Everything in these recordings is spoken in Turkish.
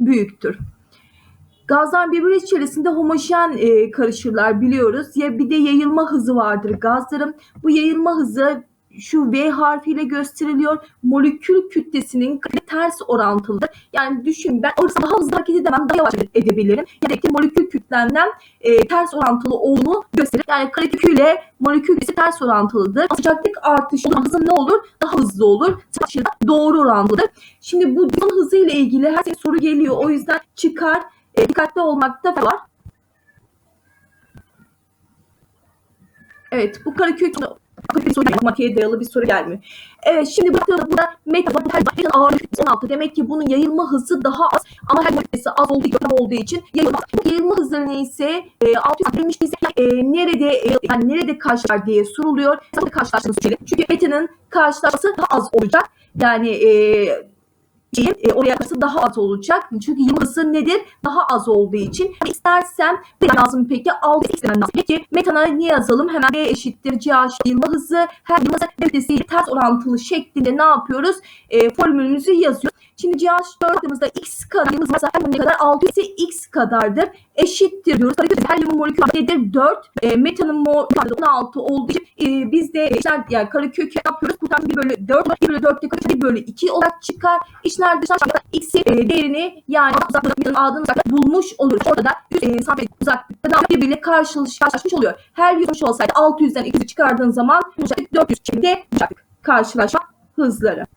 büyüktür. Gazlar birbiri içerisinde homojen e, karışırlar biliyoruz. Ya bir de yayılma hızı vardır gazların. Bu yayılma hızı şu V harfiyle gösteriliyor. Molekül kütlesinin ters orantılıdır. Yani düşün ben orası daha hızlı hareket edemem, daha yavaş edebilirim. Ya da ki molekül kütlemden e, ters orantılı olduğunu gösterir. Yani karekök ile molekül kütlesi ters orantılıdır. Sıcaklık artışı hızı ne olur? Daha hızlı olur. Sıcaklık doğru orantılıdır. Şimdi bu hızın hızı ile ilgili her şey soru geliyor. O yüzden çıkar e, dikkatli olmakta var. Evet bu karekök soru matematiğe dayalı bir soru gelmiyor. Evet şimdi baktığımda burada meta her ağırlık 16. Demek ki bunun yayılma hızı daha az ama her kütlesi az olduğu için olduğu için yayılma, yayılma hızları neyse e, 600 demiş ise e, nerede e, yani nerede karşılar diye soruluyor. Zaten karşılaştığını söyleyelim. Çünkü meta'nın karşılaşması daha az olacak. Yani e, şeyin e, oraya karşı daha az olacak. Çünkü yılması nedir? Daha az olduğu için. Yani istersem ne lazım peki? 6 istemem lazım. Peki metana niye yazalım? Hemen B eşittir CH yılma hızı. Her yılma hızı ters orantılı şeklinde ne yapıyoruz? E, formülümüzü yazıyoruz. Şimdi CH gördüğümüzde x kadar yılımız varsa her ne kadar 6 ise x kadardır. Eşittir diyoruz. Tabii ki her yılın molekül nedir? 4. E, metanın molekülü 16 olduğu için e, biz de işler yani karekök yapıyoruz. Buradan 1 bölü 4 1 bölü 4 1 bölü 2 olarak çıkar. İşler dışarıda x'in e, değerini yani uzaklığının adını bulmuş oluruz. Orada da 100 e, santimetre uzaklıkta birbiriyle karşılaş, karşılaşmış oluyor. Her 100 olsaydı 600'den 200'ü çıkardığın zaman uzaklık 400 şeklinde uzaklık. Karşılaşma hızları.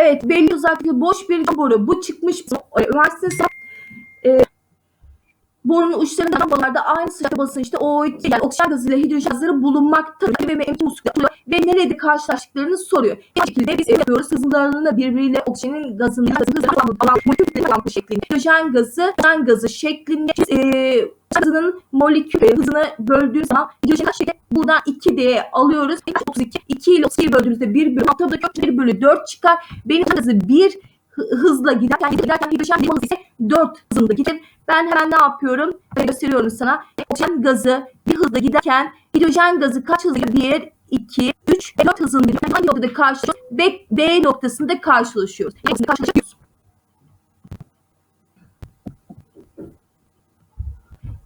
Evet belli uzaklığı boş bir boru. Bu çıkmış üniversitesi e, borunun uçlarında borularda aynı sıcak basınçta o yani oksijen gazı ile hidrojen gazları bulunmaktadır ve mevcut muslukla ve nerede karşılaştıklarını soruyor. Bu şekilde biz yapıyoruz. Hızlarında birbiriyle oksijenin gazının gazının alan molekül orantı şeklinde hidrojen gazı hidrojen gazı şeklinde biz, e, gazının molekül hızını böldüğümüz zaman hidrojen şekli buradan 2D alıyoruz. 32 2 ile 32 böldüğümüzde 1 bölü 6 1 bölü 4 çıkar. Benim gazı 1 hızla giderken, giderken hidrojen bir ise 4 hızında gider. Ben hemen ne yapıyorum? Ben gösteriyorum sana. Oksijen gazı bir hızla giderken hidrojen gazı kaç hızla gidiyor? 2, 3 ve 4 hızında gidiyor. Hangi noktada karşılaşıyoruz? B, B noktasında karşılaşıyoruz. Karşılaşıyoruz.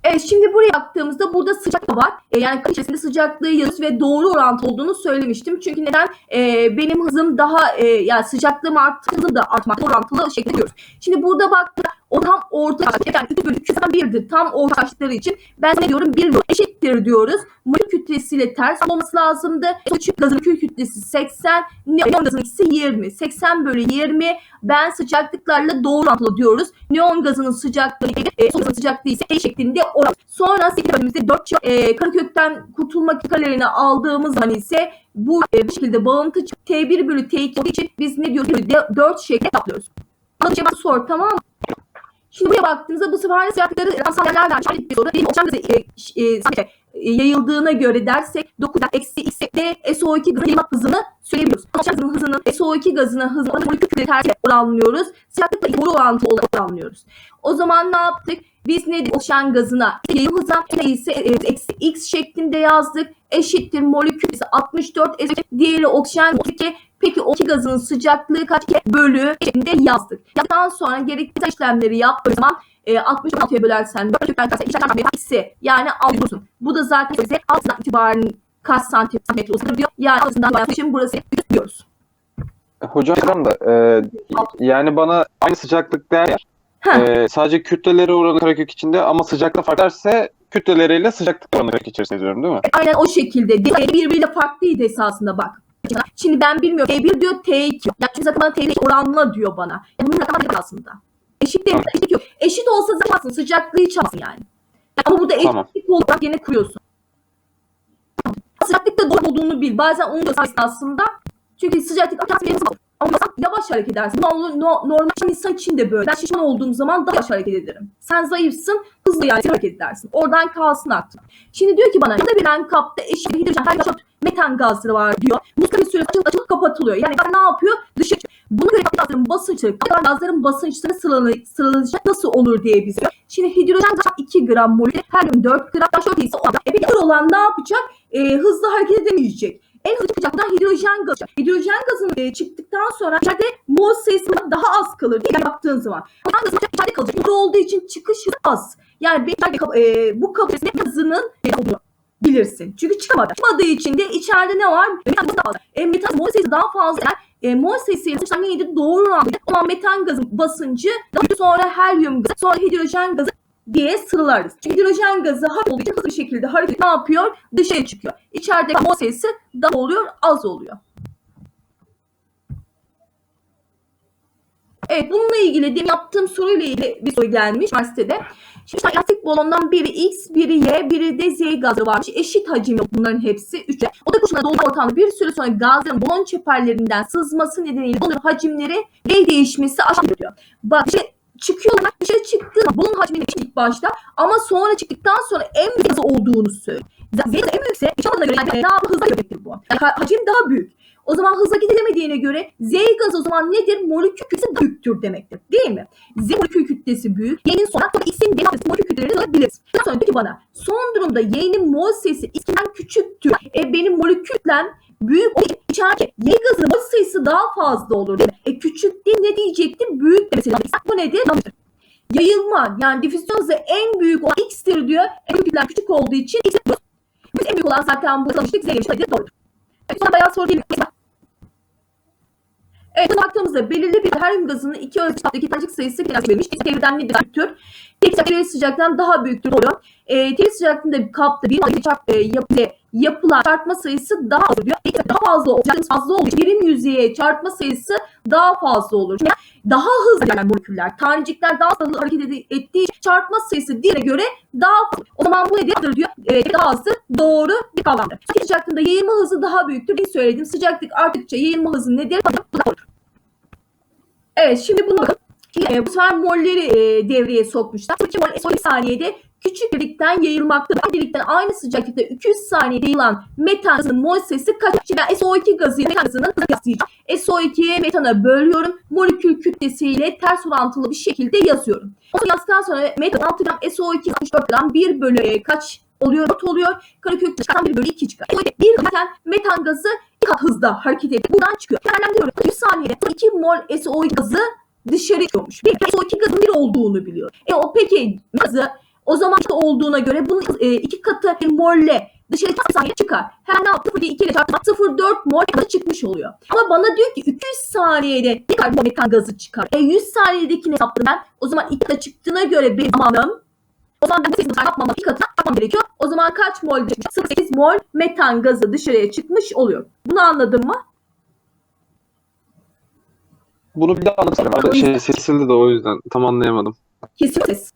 Evet şimdi buraya baktığımızda burada sıcaklık var. E, yani kış içerisinde sıcaklığı yazıyoruz ve doğru orantı olduğunu söylemiştim. Çünkü neden? E, benim hızım daha e, yani sıcaklığım arttı, da artmakla orantılı şekilde diyoruz. Şimdi burada baktığımda o tam orta yani 3 bölü 2'den 1'dir. Tam ortaştıkları için ben ne diyorum? 1 eşittir diyoruz. Molekül kütlesiyle ters olması lazımdı. Küçük gazın kül kütlesi 80. Neon gazının ikisi 20. 80 bölü 20. Ben sıcaklıklarla doğru orantılı diyoruz. Neon gazının sıcaklığı, e, gazının sıcaklığı ise E şeklinde oran. Sonra 8 bölümümüzde 4 e, karakökten kurtulmak karelerini aldığımız zaman ise bu e, bu şekilde bağıntı T1 bölü T2 olduğu için biz ne diyoruz? 4 şeklinde yapıyoruz. Anlayacağım sor tamam mı? Şimdi buraya baktığımızda bu sefer sıcaklıkları rasyonel vermiş bir soru. Benim oksijen gazı e, yayıldığına göre dersek 9 eksi x de SO2 gazının yayılma hızını söyleyebiliyoruz. Gazının hızının SO2 gazına hızını molekül kütlesi tersi oranlıyoruz. Sıcaklıkla doğru orantılı olarak oranlıyoruz. O zaman ne yaptık? Biz ne oksijen gazına yayılma hızına ise eksi x şeklinde yazdık. Eşittir molekül ise 64 eşit diğeri oksijen gazı Peki o iki gazın sıcaklığı kaç bölü şeklinde yazdık. Yazdıktan sonra gerekli işlemleri yaptığımız zaman e, 66'ya bölersen 4 bölersen işlemler ise yani alıyorsun. Bu da zaten bize altından itibaren kaç santimetre uzundur diyor. Yani altından için burası diyoruz. Hocam da e, yani bana aynı sıcaklık değer e, sadece kütleleri oranı karekök içinde ama sıcaklık fark ederse kütleleriyle sıcaklık oranı karekök içerisinde yazıyorum değil mi? Aynen o şekilde. Birbiriyle farklıydı esasında bak. Şimdi ben bilmiyorum. T1 diyor T2. Ya çünkü zaten bana T2 oranla diyor bana. Yani bunun rakamı değil aslında. Eşit değil. Eşit yok. Eşit olsa zaten sıcaklığı hiç alsın yani. Ama burada Tamam. eşitlik olarak yine kuruyorsun. Sıcaklıkta doğru olduğunu bil. Bazen onu göstersin aslında. Çünkü sıcaklık zaman ama yavaş hareket edersin. No, no, normal insan için de böyle. Ben şişman olduğum zaman daha yavaş hareket ederim. Sen zayıfsın, hızlı yani hareket edersin. Oradan kalsın aklım. Şimdi diyor ki bana ya da verilen kapta eşit hidrojen, hidrojen, metan gazları var diyor. Muska bir süresi açılıp açılıp kapatılıyor. Yani ne yapıyor? Dışarı Buna göre gazların basınçları, gazların basınçları sıralanacak, sıralanacak nasıl olur diye bize. Şimdi hidrojen gaz 2 gram molekül, helyum 4 gram, şöyle ise o e peki olan ne yapacak? E, hızlı hareket edemeyecek. En hızlı çıkacak buradan hidrojen gazı. Hidrojen gazının e, çıktıktan sonra içeride mol sayısı daha az kalır? Yani baktığın zaman. Hidrojen gazı içeride kalacak. Burada olduğu için çıkış hızı az. Yani bir e, bu kapasite gazının e, olduğunu bilirsin. Çünkü çıkamadı. Çıkmadığı için de içeride ne var? Metan gazı daha fazla. E, metan mol sayısı daha fazla. Yani, e, mol sayısıyla dıştan neydi? Doğru oranlı. O zaman metan gazın basıncı daha sonra helyum gazı sonra hidrojen gazı diye sıralarız. Çünkü hidrojen gazı hafif olduğu için hızlı bir şekilde hareket ne yapıyor? Dışarı çıkıyor. İçeride mol sayısı daha oluyor, az oluyor. Evet bununla ilgili demin yaptığım soruyla ilgili bir soru gelmiş üniversitede. Şimdi işte lastik balondan biri X, biri Y, biri de Z gazı varmış. Eşit hacimli bunların hepsi. Üçe. Oda koşulunda dolu ortamda bir süre sonra gazların balon çeperlerinden sızması nedeniyle balonun hacimleri ve değişmesi aşağı diyor. Bak işte çıkıyorlar dışarı çıktığı balon hacmini ilk başta ama sonra çıktıktan sonra en büyük olduğunu söylüyor. Z gazı en büyükse yaşamadığına göre yani yapı hızla görecektir bu. Yani ha- hacim daha büyük. O zaman hızla gidemediğine göre Z gazı o zaman nedir? Molekül kütlesi büyüktür demektir. Değil mi? Z molekül kütlesi büyük. Y'nin sonra sonra X'in D molekül kütlelerini alabiliriz. Daha sonra peki bana son durumda Y'nin mol sayısı X'den küçüktür. E benim molekül kütlem büyük için içeride Y gazının mol sayısı daha fazla olur değil mi? E küçük değil ne diyecektim? Büyük lazım. Bu nedir? Yanlıştır. Yayılma yani difüzyon hızı en büyük olan X'tir diyor. En büyükler küçük olduğu için X'in Biz en büyük olan zaten bu tanıştık Z'ymiş. Hadi doğrudur. Evet, sonra bayağı soru mi? Evet, buna baktığımızda belirli bir helyum gazının iki ölçütteki tanecik sayısı biraz verilmiş. Devirden nedir? Büyüktür. Tek belirli sıcaktan daha büyüktür oluyor. E, tek sıcaklığında kapta bir çarp, e, yap, e, yapılan çarpma sayısı daha az. İki daha fazla olacak. Fazla için birim yüzeye çarpma sayısı daha fazla olur. Yani daha hızlı yani moleküller. Tanecikler daha hızlı hareket ettiği çarpma sayısı diğerine göre daha fazla. O zaman bu nedir diyor. E, daha azdır. Doğru bir kavramdır. Sıcaklığında yayılma hızı daha büyüktür. Bir söyledim. Sıcaklık arttıkça yayılma hızı nedir? Olur. Evet şimdi bunu bakın. Şimdi, e, bu sefer molleri e, devreye sokmuşlar. 2 mol SO2 saniyede küçük bir delikten yayılmaktadır. Aynı delikten aynı sıcaklıkta 200 saniyede yayılan metan gazının mol sayısı kaç? Şimdi ben SO2 gazı metan gazının kıyaslayacağım. SO2'ye metana bölüyorum. Molekül kütlesiyle ters orantılı bir şekilde yazıyorum. Onu yazdıktan sonra metan 6 gram SO2 64 gram 1 bölü kaç oluyor? 4 oluyor. Karekök çıkan 1 bölü 2 çıkar. SO2 bir zaten metan gazı kat hızda hareket edip buradan çıkıyor. Nereden diyorum? 100 saniyede 2 mol SO2 gazı dışarı çıkıyormuş. Bir SO2 gazın bir olduğunu biliyor. E o peki gazı o zaman işte olduğuna göre bunun e, iki katı bir molle dışarı saniye çıkar. Her ne yaptı? 0 2 ile çarptı 0,4 mol gazı çıkmış oluyor. Ama bana diyor ki 200 saniyede ne kadar metan gazı çıkar? E 100 saniyedekini hesapladım ben. O zaman iki katı çıktığına göre benim zamanım o zaman ben bu sayısını yapmamam iki katına yapmam gerekiyor. O zaman kaç mol? 0,8 mol metan gazı dışarıya çıkmış oluyor. Bunu anladın mı? Bunu bir daha anlatsana. Şey, sesildi de o yüzden tam anlayamadım. Kesin ses.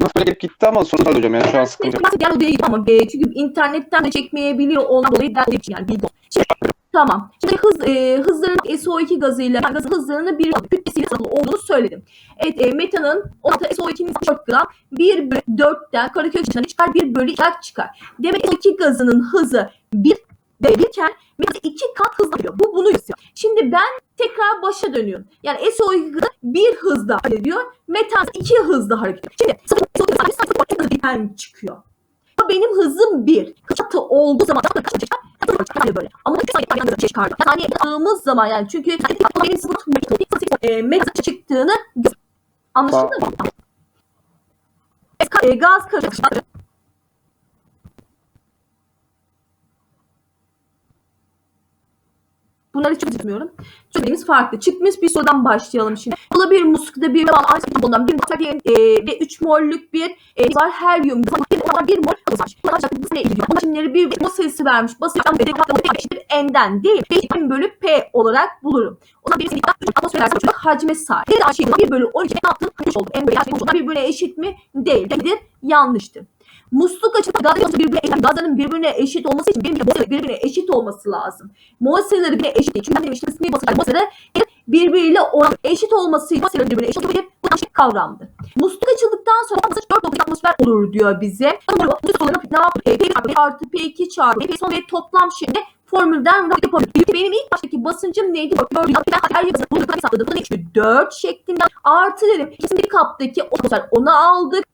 Nasıl gelip gitti ama sonra hocam yani şu an sıkıntı yok. Diğer odaya ama e, çünkü internetten de çekmeyebiliyor olan dolayı ben de yani olsun. Şimdi, tamam. Şimdi hız e, hızların SO2 gazıyla gazın hızlarını bir kütlesiyle sınırlı olduğunu söyledim. Evet e, metanın orta SO2'nin 4 gram 1 bölü 4'ten karekök içinden çıkar 1 bölü 2 çıkar. Demek SO2 gazının hızı 1 ve birken metan 2 kat hızla gidiyor. Bu bunu istiyor. Şimdi ben tekrar başa dönüyorum. Yani SO2 gazı bir hızda hareket ediyor. Metan iki hızda hareket ediyor. Şimdi SO2 gazı 0 birden çıkıyor. Ama benim hızım bir. Katı olduğu zaman böyle. Ama 3 saniye yan yana çıkardı. Yani aldığımız zaman yani çünkü benim sıfır e, metre çıktığını anlaşıldı mı? E, gaz karışıklığı Bunları hiç bilmiyorum. Söylediğimiz farklı. Çıkmış bir sorudan başlayalım şimdi. Kola bir muskada bir şekilde bundan bir materyal e, ve 3 mollük bir e, var. Helyum. Bir, bir mol var. Bunlar şimdileri bir, bir mol sayısı vermiş. Basıyorum ve dekatlı eşittir n'den değil. 5 bölü p olarak bulurum. O zaman birisi dikkat atmosfer verse çocuk hacme sahip. Bir de aşağı 1 bölü 12 ne yaptın? Kaç oldu? En aşağı oldu. Bir bölü eşit mi? Değil. Nedir? Yanlıştır. Musluk açıp gazların birbirine eşit, gazların birbirine eşit olması için birbirine, birbirine eşit olması lazım. Sayıları birbirine eşit değil. Çünkü ben demiştim ismi basınç mol sayıları birbiriyle oran eşit olması için sayıları birbirine eşit olabilir. Bu yanlış bir kavramdır. Musluk açıldıktan sonra basınç 4.2 atmosfer olur diyor bize. Ne yapıyor? E, P1 çarpı P artı P2 çarpı P son ve toplam şimdi formülden yapabilir. Benim ilk baştaki basıncım neydi? 4 ben her yazıda bunu hesapladım. Bunu 3 4 şeklinde artı dedim. Bir kaptaki atmosfer onu aldık.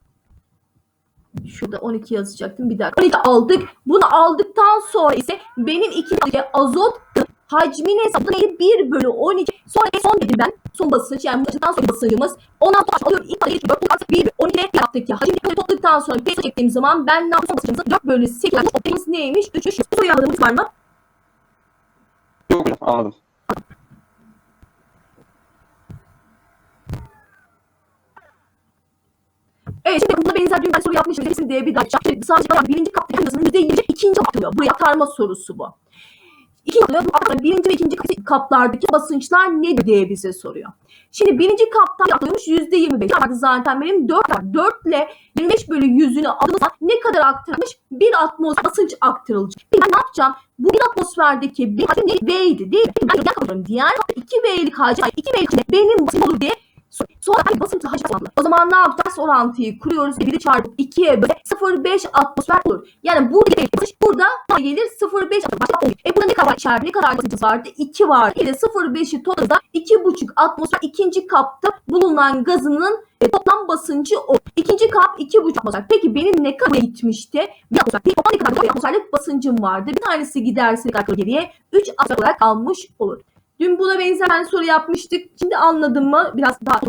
Şurada 12 yazacaktım. Bir dakika. 12 aldık. Bunu aldıktan sonra ise benim iki azot hacmini hesaplamayı 1 bölü 12. Sonra son dedim ben. Son basınç yani basınçtan sonra basıncımız. Ondan sonra alıyorum. İlk sayı 4 artık 1 bölü 12 yaptık ya. Hacimini topladıktan sonra pes çektiğim zaman ben ne yaptım? Basıncımızı 4 bölü 8. Optimimiz neymiş? 3 3. Soruyu anladığımız var mı? Yok anladım. Evet şimdi bunda benzer bir soru yapmışım. Hepsini diye bir daha. Şimdi Sadece bayağı birinci kapta yapıyorsun. Yüzde yirmi ikinci kaptırıyor. Buraya aktarma sorusu bu. İkinci kapta birinci ve ikinci kaplardaki basınçlar nedir diye bize soruyor. Şimdi birinci kaptan yapılmış yüzde yirmi beş. Zaten benim dört var. Dört ile 25 bölü yüzünü aldığımızda ne kadar aktarılmış? Bir atmosfer basınç aktarılacak. Peki ben ne yapacağım? Bu bir atmosferdeki bir hacim ne? V'ydi değil mi? Ben gel kapatıyorum. Diğer 2 V'lik hacim, 2 V'lik benim basınç olur diye Sonra ay basınçlı hacim hesaplı. O zaman ne yapacağız? Orantıyı kuruyoruz. 1'i çarpıp 2'ye böyle 0,5 atmosfer olur. Yani burada bir basınç burada gelir 0,5 atmosfer olur. E burada ne kadar içeride ne kadar basıncımız vardı? 2 vardı. Bir de 0,5'i toplamda 2,5 atmosfer ikinci kapta bulunan gazının e, toplam basıncı o. İkinci kap 2,5 atmosfer. Peki benim ne kadar gitmişti? Bir atmosfer. Peki toplam ne kadar bir atmosferlik basıncım vardı? Bir tanesi giderse geriye? 3 atmosfer olarak kalmış olur. Dün buna benzer bir soru yapmıştık. Şimdi anladın mı? Biraz daha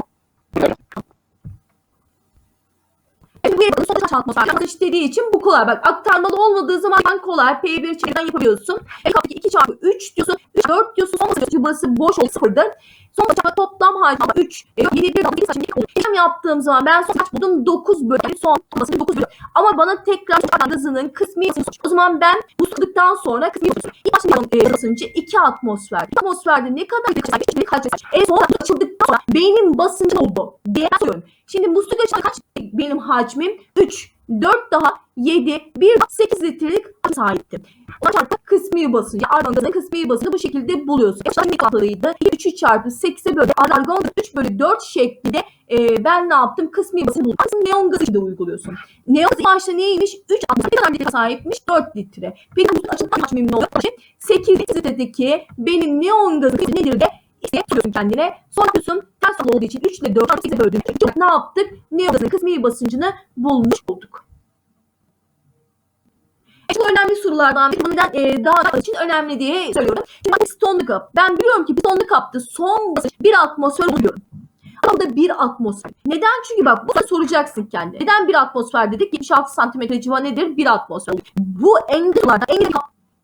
yanlış dediği için bu kolay. Bak aktarmalı olmadığı zaman kolay. P1 çevreden yapabiliyorsun. E kapıdaki 2 çarpı 3 diyorsun. 3 4 diyorsun. Son basınç burası boş ol sıfırdır. Son çarpı toplam hacmi 3. E, 7 1 6 saçım olur. İşlem yaptığım zaman ben son kaç buldum? 9 bölü son basıncı 9 bölü. Ama bana tekrar çok hızının kısmi basıncı. O zaman ben bu sıktıktan sonra kısmi basıncı. İlk başta e, basıncı 2 atmosfer. 2 atmosferde ne kadar bir kaç bir kaç En son açıldıktan sonra benim basıncım oldu. Diye söylüyorum. Şimdi musluk açıdan kaç benim hacmim? 3, 4 daha 7, 1, 8 litrelik sahiptim. O çarpı kısmi basıncı. Argon kısmi basıncı bu şekilde buluyorsun. Başta ne katlıydı? 3'ü çarpı 8'e böyle argon 3 bölü 4 şeklinde e, ben ne yaptım? Kısmi basıncı buldum. Aslında neon gazı da uyguluyorsun. Neon gazı başta neymiş? 3 atmosfer kadar litre sahipmiş? 4 litre. Peki bu açıdan hacmim ne oluyor? 8 litredeki benim neon gazı nedir de işte tutuyorsun kendine. Sonra diyorsun ters olduğu için 3 ile 4 8'e böldüğüm için ne yaptık? Neon gazının kısmi basıncını bulmuş olduk. E, Çok önemli sorulardan biri. Bu neden e, daha için önemli diye söylüyorum. Bak pistonlu kap. Ben biliyorum ki pistonlu kapta son basınç bir atmosfer buluyorum. Ama bu da bir atmosfer. Neden? Çünkü bak bu da soracaksın kendine. Neden bir atmosfer dedik? 76 santimetre civa nedir? Bir atmosfer. Bu engellerden engel kap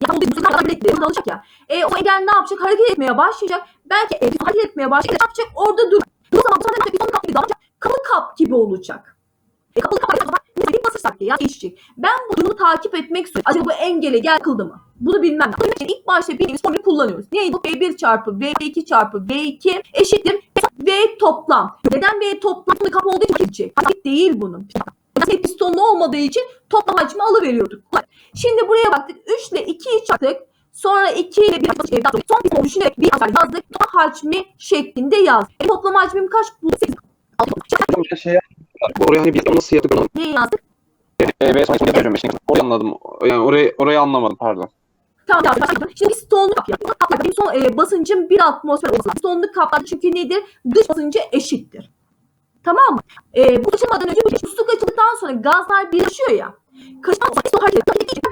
ya bu kadar bilekleri burada olacak ya. E, o engel ne yapacak? Hareket etmeye başlayacak. Belki e, hareket etmeye başlayacak. Ne yapacak? Orada dur. O zaman bu sefer bir son kap gibi olacak. Kapalı kap gibi olacak. E, kapalı kap zaman ne bir basırsak ya değişecek. Ben bu durumu takip etmek istiyorum. Acaba bu engele gel kıldı mı? Bunu bilmem. Bunun için ilk başta bildiğimiz formülü kullanıyoruz. Neydi? V1 çarpı V2 çarpı V2 eşittir V toplam. Neden V toplam? Bunu kap olduğu için gidecek. Hareket değil bunun. Pistonlu olmadığı için toplam hacmi alıveriyorduk. Şimdi buraya baktık. 3 ile 2'yi çarptık. Sonra 2 ile 1 son piston düşünerek bir yazar yazdık. Toplam hacmi şeklinde yaz. E, toplam hacmim kaç? Bu 8. Hocam bir şey Oraya hani biz nasıl yaptık onu? Ne yazdık? E, sonra hocam işte. Orayı anladım. Yani orayı, orayı anlamadım pardon. Tamam tamam. Şimdi pistonlu kap yaptık. Kap benim son e, basıncım 1 atmosfer lazım. Pistonlu kaplar çünkü nedir? Dış basıncı eşittir. Tamam mı? E, bu açılmadan önce bu musluk açıldıktan sonra gazlar birleşiyor ya. Kaçtan sonra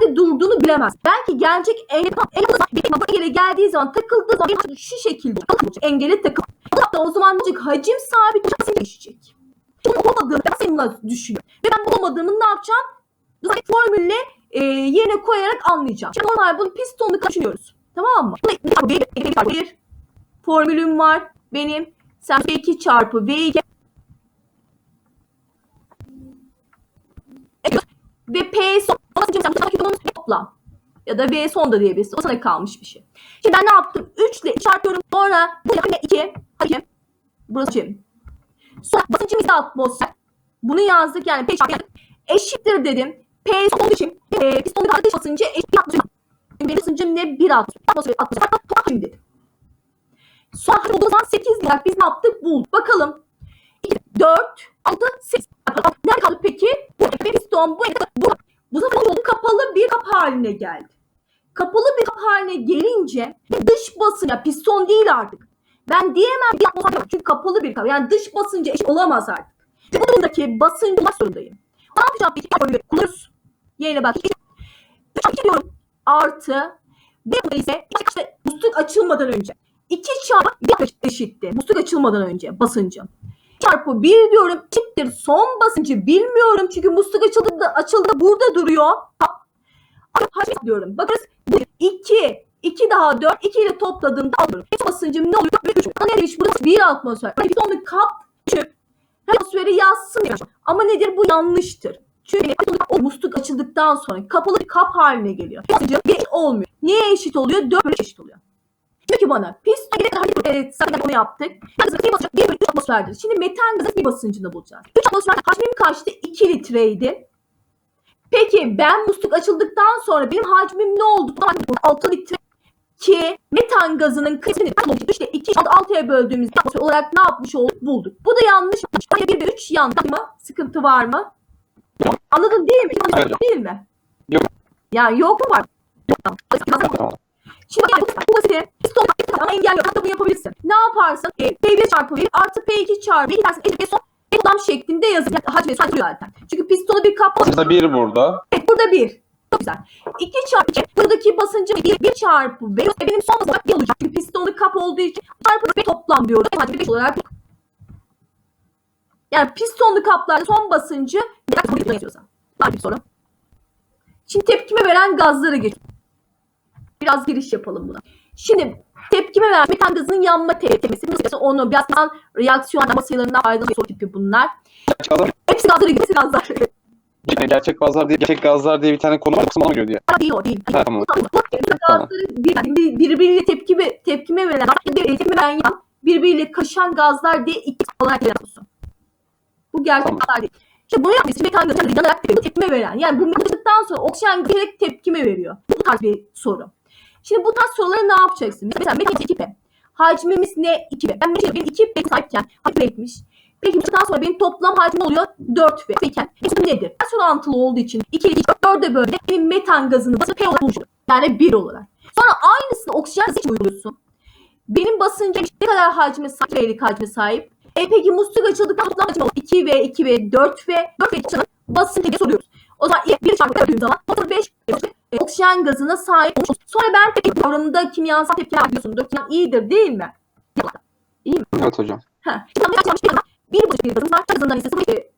nerede durduğunu bilemez. Belki gelecek engel en azından bir engele geldiği zaman takıldığı zaman benim şu şekilde. Engele takıl. Hatta o zaman? Hacim sabit değişecek. Bunu olamadığını ben seninle düşünüyorum. Ve ben olamadığımı ne yapacağım? Formülle e, yerine koyarak anlayacağım. Şimdi normal bunu pistonlu düşünüyoruz. Tamam mı? Bir formülüm var benim. Sen V2 çarpı V2 ve P son basıncım sen bu tarafa toplam. Ya da V son da diyebilirsin. O sana kalmış bir şey. Şimdi ben ne yaptım? 3 ile çarpıyorum. Sonra 2 hakim. Burası şimdi. Sonra basıncım ise atmosfer. Bunu yazdık yani P çarpı eşittir dedim. P son için e, pistonun dış basıncı eşit atmosfer. Benim basıncım ne? 1 atmosfer. Atmosfer atmosfer. Şimdi dedim. Sonra olduğu zaman 8 lira biz ne yaptık? Bulduk. Bakalım. 2, 4, 6, 8. Nerede kaldı peki? Piston bu bu. Bu oldu? Kapalı bir kap haline geldi. Kapalı bir kap haline gelince dış basınç ya piston değil artık. Ben diyemem bir atmosfer. Çünkü kapalı bir kap. Yani dış basıncı eşit olamaz artık. Çünkü bu durumdaki basıncı bulmak zorundayım. Ne yapacağım peki? Kullanırız. Yerine bak. 3 diyorum. Artı. Bir ise işte musluk açılmadan önce. 2 çarpı bir eşittir. Musluk açılmadan önce basıncı. Çarpı 1 diyorum eşittir. Son basıncı bilmiyorum. Çünkü musluk açıldı, da- açıldı burada duruyor. Ha- Hacim diyorum. Bakınız 2 2 daha 4 2 ile topladığımda alıyorum. Net basıncım ne oluyor? 3. Ne demiş burada? 1 atmosfer. Yani bir kap küçük. Atmosferi yazsın diyor. Ama nedir bu yanlıştır. Çünkü o musluk açıldıktan sonra kapalı bir kap haline geliyor. Basıncı eşit olmuyor. Niye eşit oluyor? 4 bölü eşit oluyor. Diyor ki bana hadi evet zaten onu yaptık. Gazın bir basıncı 1 bölü 3 atmosferdir. Şimdi metan gazın bir basıncını bulacağız. 3 atmosfer hacmim kaçtı? 2 litreydi. Peki ben musluk açıldıktan sonra benim hacmim ne oldu? 6 litre ki metan gazının kısmını işte 2 6'ya böldüğümüzde atmosfer olarak ne yapmış olduk bulduk. Bu da yanlış. 1 ve 3 yanlış mı? Sıkıntı var mı? Yok. Anladın değil mi? Değil mi? Yok. Yani yok mu var? Tamam. Şimdi yani bu basit. Piston ama engel yok. Hatta bunu yapabilirsin. Ne yaparsın? E, P1 çarpı 1 artı P2 çarpı 1 dersin. Eşit son toplam şeklinde yazın. Yani hacmi sayılıyor zaten. Çünkü pistonu bir kap Basıncı 1 burada. Evet burada 1. Çok güzel. 2 çarpı 2. Buradaki basıncı 1, 1 çarpı 5. E, benim son basıncım bir olacak. Çünkü pistonlu kap olduğu için çarpı 5 toplam diyoruz. Hacmi 5 olarak. Yani pistonlu kaplarda son basıncı bir yazıyorsa. Var bir soru. Şimdi tepkime veren gazlara geç. Biraz giriş yapalım buna. Şimdi tepkime veren metan gazının yanma tepkimesi. Nasıl onu birazdan reaksiyon sayılarından ayrılan soru tipi bunlar. Gazlar, Hepsi gazlara gibi hepsi gazlar. yani gerçek gazlar diye gerçek gazlar diye bir tane konu var. Kısım ona göre diye. Değil o değil. Ha, tamam. Gazların bir- bir- birbiriyle tepkime, tepkime veren, tepkime veren yan, birbiriyle kaşan gazlar diye iki olarak yapıyorsun. Bu gerçek Tamam. gazlar değil. İşte bunu yapmak için metan gazı yanarak tepkime, veren. Yani bu yaptıktan sonra oksijen direkt tepkime veriyor. Bu tarz bir soru. Şimdi bu tarz soruları ne yapacaksın? Mesela metan 2P. Hacmimiz ne? 2P. Ben benim 2P sahipken hacim etmiş. Peki bundan sonra benim toplam hacmim oluyor 4 V. Peki bu nedir? Ters orantılı olduğu için 2 ile 2 4'e böyle benim metan gazını basıp P olarak buluşuyor. Yani 1 olarak. Sonra aynısını oksijen gazı için uyguluyorsun. Benim basıncım ne kadar hacme sahip, V'lik hacme sahip. E peki musluk açıldıktan toplam hacim olur. 2 V, 2 V, 4 V, 4 V için basıncı diye soruyoruz. O zaman 1 çarpı gördüğüm zaman 0,5 e, oksijen gazına sahip olmuş. Sonra ben tepki kavramında kimyasal tepki yapıyorsundur. Yani iyidir değil mi? Evet hocam. Ha. Şimdi yanlış bir bir buçuk bir gazımız var. Gazından ise sıfır iki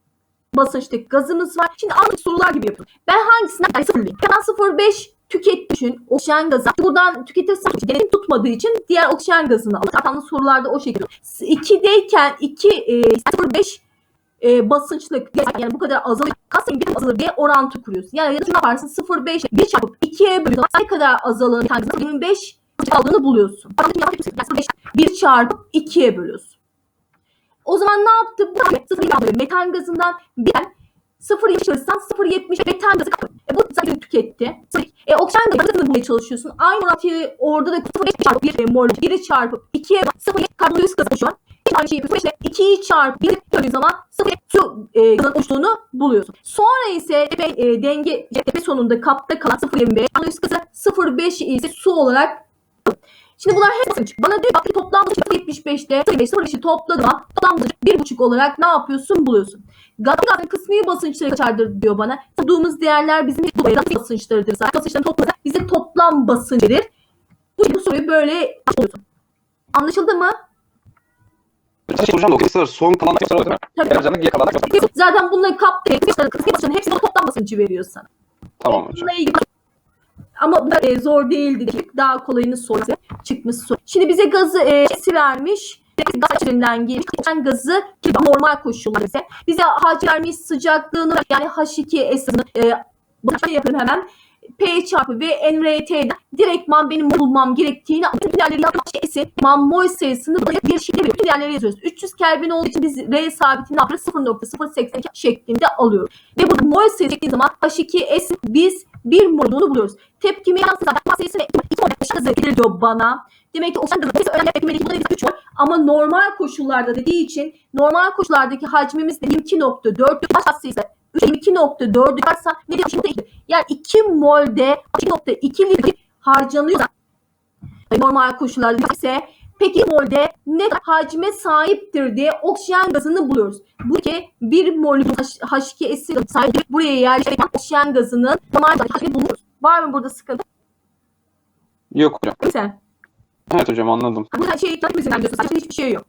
basınçtaki gazımız var. Şimdi aynı sorular gibi yapıyorum. Ben hangisinden yani sıfırlayayım? Ben 0,5 tüket düşün. Oksijen gazı. Buradan tüketirsen denetim tutmadığı için diğer oksijen gazını alır. Zaten sorularda o şekilde. 2'deyken 2 e, 0,5 e, basınçlık yani bu kadar azalır. Kasım bir azalır diye orantı kuruyorsun. Yani ya da şunu yaparsın 0,5 1 çarpıp 2'ye bölü zaman ne kadar azalır bir tanesi 25 aldığını buluyorsun. Yani 0,5 1 çarpıp 2'ye bölüyorsun. O zaman ne yaptı? Bu 0,5 metan gazından ben 0,70 alırsan 0,70 metan gazı kapı. E, bu zaten tüketti. E, oksijen gazını bulmaya çalışıyorsun. Aynı orantıyı orada da 0,5 çarpı 1 mol 1'i çarpıp 2'ye 0,5 karbondioksit gazı şu an. Aynı şeyi yapıyorsun. İşte 2'yi çarpı 1'i böldüğün zaman 0,5 su e, gazın oluştuğunu buluyorsun. Sonra ise tepe, e, denge tepe sonunda kapta kalan 0,25 karbondioksit gazı 0,5 ise su olarak Şimdi bunlar hep basınç. Bana diyor bak toplam basınç 75'te 0,5 0,5'i topladım. Toplam basınç 1,5 olarak ne yapıyorsun buluyorsun. Gazlı gazın kısmi basınçları kaçardır diyor bana. Bulduğumuz değerler bizim bu gazlı basınçlarıdır. Basınçların toplamı bize toplam basınç verir. Bu, bu soruyu böyle açıyorsun. Anlaşıldı mı? Şey soracağım da o kısımlar son kalan değil mi? Tabii. Ercan'ın geri kalan. Zaten bunları. Kısmi basınçların hepsini toplam basıncı veriyor sana. Tamam hocam. Bununla ilgili ama e, zor değildi. dedik. Daha kolayını sorusu çıkmış soru. Şimdi bize gazı e, vermiş. Gaz içerinden gelmiş. Oksijen gazı ki normal koşullar bize. Bize hacim vermiş sıcaklığını yani H2S'ını e, şöyle yapalım hemen. P çarpı V NRT'den direktman benim bulmam gerektiğini bütün değerleri yazmak S'si mol sayısını bir şekilde. Bütün değerleri yazıyoruz. 300 Kelvin olduğu için biz R sabitini yapıyoruz? 0.082 şeklinde alıyoruz. Ve bu mol sayısı çektiği zaman H2S biz bir mol olduğunu buluyoruz. Tepkime yansıtan sayısı ve 2 mol gelir diyor bana. Demek ki oksijen gazı sayısı önemli tepkimeli bunların 3 mol. Ama normal koşullarda dediği için normal koşullardaki hacmimiz de 22.4 baş sayısı 22.4 varsa ne diyor? 2.2. Yani 2 molde 2.2 litre harcanıyorsa normal koşullarda ise Peki molde ne hacme sahiptir diye oksijen gazını buluyoruz. Buradaki bir mol H2S sahip buraya yerleştiren oksijen gazının normal hacmi buluyoruz. Var mı burada sıkıntı? Yok hocam. Sen. Evet hocam anladım. Burada şey hiçbir şey yok.